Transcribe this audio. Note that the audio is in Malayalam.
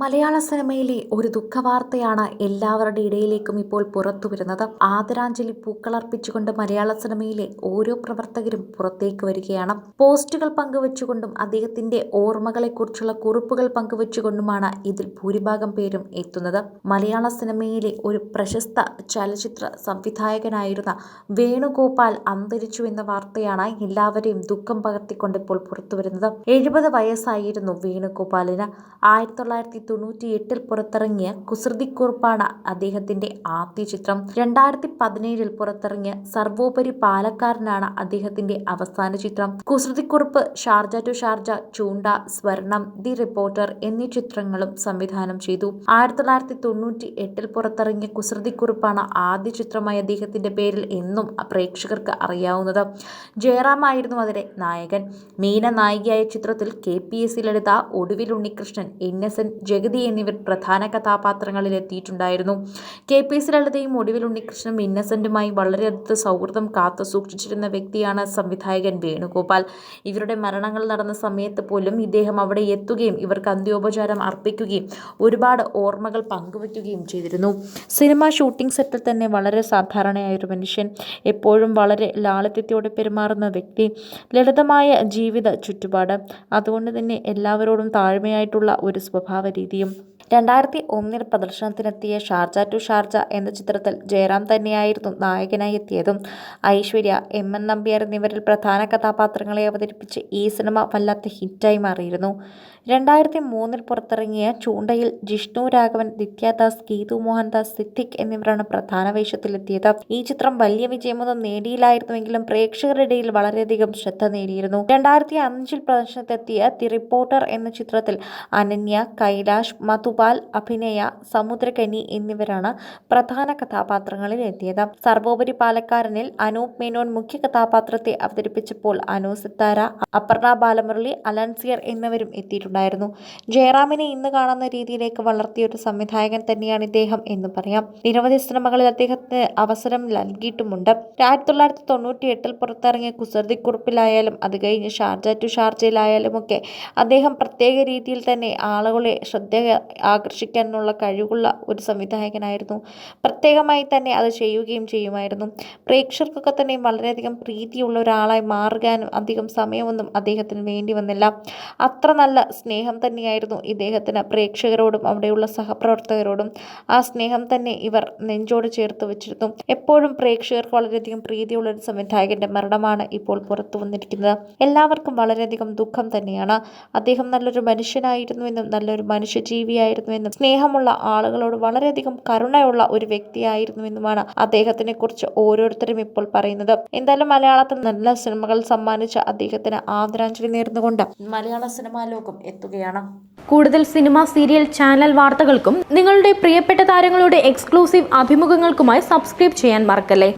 മലയാള സിനിമയിലെ ഒരു ദുഃഖവാർത്തയാണ് എല്ലാവരുടെ ഇടയിലേക്കും ഇപ്പോൾ പുറത്തു വരുന്നത്. ആദരാഞ്ജലി പൂക്കളർപ്പിച്ചുകൊണ്ട് മലയാള സിനിമയിലെ ഓരോ പ്രവർത്തകരും പുറത്തേക്ക് വരികയാണ്. പോസ്റ്റുകൾ പങ്കുവച്ചുകൊണ്ടും അദ്ദേഹത്തിന്റെ ഓർമ്മകളെക്കുറിച്ചുള്ള കുറിപ്പുകൾ പങ്കുവച്ചുകൊണ്ടുമാണ് ഇതിൽ ഭൂരിഭാഗം പേരും എത്തുന്നത്. മലയാള സിനിമയിലെ ഒരു പ്രശസ്ത ചലച്ചിത്ര സംവിധായകനായിരുന്ന വേണുഗോപാൽ അന്തരിച്ചു എന്ന വാർത്തയാണ് എല്ലാവരെയും ദുഃഖം പകർത്തിക്കൊണ്ട് ഇപ്പോൾ പുറത്തു വരുന്നത്. എഴുപത് വയസ്സായിരുന്നു വേണുഗോപാലിന്. ആയിരത്തി തൊള്ളായിരത്തി തൊണ്ണൂറ്റി എട്ടിൽ പുറത്തിറങ്ങിയ കുസൃതിക്കുറുപ്പാണ് അദ്ദേഹത്തിന്റെ ആദ്യ ചിത്രം. രണ്ടായിരത്തി പതിനേഴിൽ പുറത്തിറങ്ങിയ സർവോപരി പാലക്കാരനാണ് അദ്ദേഹത്തിന്റെ അവസാന ചിത്രം. കുസൃതിക്കുറുപ്പ് ഷാർജ ടു ഷാർജ ചൂണ്ട സ്വർണം ദി റിപ്പോർട്ടർ എന്നീ ചിത്രങ്ങളും സംവിധാനം ചെയ്തു. ആയിരത്തി തൊള്ളായിരത്തി തൊണ്ണൂറ്റി എട്ടിൽ പുറത്തിറങ്ങിയ കുസൃതിക്കുറിപ്പാണ് ആദ്യ ചിത്രമായി അദ്ദേഹത്തിന്റെ പേരിൽ എന്നും പ്രേക്ഷകർക്ക് അറിയാവുന്നത്. ജയറാമായിരുന്നു അതിലെ നായകൻ. മീന നായികയായ ചിത്രത്തിൽ കെ പി എസ് ലളിത ഒടുവിൽ ഉണ്ണികൃഷ്ണൻ ഇന്നസെന്റ് ജഗതി എന്നിവർ പ്രധാന കഥാപാത്രങ്ങളിൽ എത്തിയിട്ടുണ്ടായിരുന്നു. കെ പി സി ലളിതയും ഒടുവിൽ ഉണ്ണികൃഷ്ണനും ഇന്നസെന്റുമായി വളരെ അടുത്ത സൗഹൃദം കാത്തു സൂക്ഷിച്ചിരുന്ന വ്യക്തിയാണ് സംവിധായകൻ വേണുഗോപാൽ. ഇവരുടെ മരണങ്ങൾ നടന്ന സമയത്ത് പോലും ഇദ്ദേഹം അവിടെ എത്തുകയും ഇവർക്ക് അന്ത്യോപചാരം അർപ്പിക്കുകയും ഒരുപാട് ഓർമ്മകൾ പങ്കുവയ്ക്കുകയും ചെയ്തിരുന്നു. സിനിമ ഷൂട്ടിംഗ് സെറ്റിൽ തന്നെ വളരെ സാധാരണയായ ഒരു മനുഷ്യൻ എപ്പോഴും വളരെ ലാളിത്യത്തോടെ പെരുമാറുന്ന വ്യക്തി ലളിതമായ ജീവിത ചുറ്റുപാട്. അതുകൊണ്ട് തന്നെ എല്ലാവരോടും താഴ്മയായിട്ടുള്ള ഒരു സ്വഭാവ രീതിയും. രണ്ടായിരത്തി ഒന്നിൽ പ്രദർശനത്തിനെത്തിയ ഷാർജ ടു ഷാർജ എന്ന ചിത്രത്തിൽ ജയറാം തന്നെയായിരുന്നു നായകനായി എത്തിയതും. ഐശ്വര്യ എം എൻ നമ്പ്യാർ എന്നിവരിൽ പ്രധാന കഥാപാത്രങ്ങളെ അവതരിപ്പിച്ച് ഈ സിനിമ വല്ലാത്ത ഹിറ്റായി മാറിയിരുന്നു. രണ്ടായിരത്തി മൂന്നിൽ പുറത്തിറങ്ങിയ ചൂണ്ടയിൽ ജിഷ്ണു രാഘവൻ നിത്യാദാസ് ഗീതു മോഹൻദാസ് സിദ്ദിഖ് എന്നിവരാണ് പ്രധാന വേഷത്തിലെത്തിയത്. ഈ ചിത്രം വലിയ വിജയമൊന്നും നേടിയില്ലായിരുന്നുവെങ്കിലും പ്രേക്ഷകരുടെ ഇടയിൽ വളരെയധികം ശ്രദ്ധ നേടിയിരുന്നു. രണ്ടായിരത്തി അഞ്ചിൽ പ്രദർശനത്തെത്തിയ ദി റിപ്പോർട്ടർ എന്ന ചിത്രത്തിൽ അനന്യ കൈലാഷ് മധുപാൽ അഭിനയ സമുദ്രകനി എന്നിവരാണ് പ്രധാന കഥാപാത്രങ്ങളിൽ എത്തിയത്. സർവോപരി പാലക്കാരനിൽ അനൂപ് മേനോൻ മുഖ്യ കഥാപാത്രത്തെ അവതരിപ്പിച്ചപ്പോൾ അനു സിത്താര അപർണ ബാലമുരളി അലൻസിയർ എന്നിവരും എത്തിയിട്ടുണ്ടായിരുന്നു. ജയറാമിനെ ഇന്ന് കാണുന്ന രീതിയിലേക്ക് വളർത്തിയ ഒരു സംവിധായകൻ തന്നെയാണ് ഇദ്ദേഹം എന്ന് പറയാം. നിരവധി സിനിമകളിൽ അദ്ദേഹത്തിന് അവസരം നൽകിയിട്ടുമുണ്ട്. ആയിരത്തി തൊള്ളായിരത്തി തൊണ്ണൂറ്റി എട്ടിൽ പുറത്തിറങ്ങിയ കുസൃതിക്കുറിപ്പിലായാലും അത് കഴിഞ്ഞ് ഷാർജ ടു ഷാർജയിലായാലും ഒക്കെ അദ്ദേഹം പ്രത്യേക രീതിയിൽ തന്നെ ആളുകളെ ശ്രദ്ധ ആകർഷിക്കാനുള്ള കഴിവുള്ള ഒരു സംവിധായകനായിരുന്നു. പ്രത്യേകമായി തന്നെ അത് ചെയ്യുകയും ചെയ്യുമായിരുന്നു. പ്രേക്ഷകർക്കൊക്കെ തന്നെ വളരെയധികം പ്രീതിയുള്ള ഒരാളായി മാറുകാനും അധികം സമയമൊന്നും അദ്ദേഹത്തിന് വേണ്ടി വന്നില്ല. അത്ര നല്ല സ്നേഹം തന്നെയായിരുന്നു ഇദ്ദേഹത്തിന് പ്രേക്ഷകരോടും അവിടെയുള്ള സഹപ്രവർത്തകരോടും. ആ സ്നേഹം തന്നെ ഇവർ നെഞ്ചോട് ചേർത്ത് വെച്ചിരുന്നു. എപ്പോഴും പ്രേക്ഷകർക്ക് വളരെയധികം പ്രീതിയുള്ള ഒരു സംവിധായകന്റെ മരണമാണ് ഇപ്പോൾ പുറത്തു വന്നിരിക്കുന്നത്. എല്ലാവർക്കും വളരെയധികം ദുഃഖം തന്നെയാണ്. അദ്ദേഹം നല്ലൊരു മനുഷ്യനായിരുന്നുവെന്നും നല്ലൊരു മനുഷ്യജീവിയായിരുന്നുവെന്നും സ്നേഹമുള്ള ആളുകളോട് വളരെയധികം കരുണയുള്ള ഒരു വ്യക്തിയായിരുന്നുവെന്നുമാണ് അദ്ദേഹത്തിനെ കുറിച്ച് ഓരോരുത്തരും ഇപ്പോൾ പറയുന്നത്. എന്തായാലും മലയാളത്തിൽ നല്ല സിനിമകൾ സമ്മാനിച്ച അദ്ദേഹത്തിന് ആദരാഞ്ജലി നേർന്നുകൊണ്ട് മലയാള സിനിമാ ലോകം എത്തുകയാണ്. കൂടുതൽ സിനിമ സീരിയൽ ചാനൽ വാർത്തകൾക്കും നിങ്ങളുടെ പ്രിയപ്പെട്ട താരങ്ങളുടെ എക്സ്ക്ലൂസീവ് അഭിമുഖങ്ങൾക്കുമായി സബ്സ്ക്രൈബ് ചെയ്യാൻ മറക്കല്ലേ?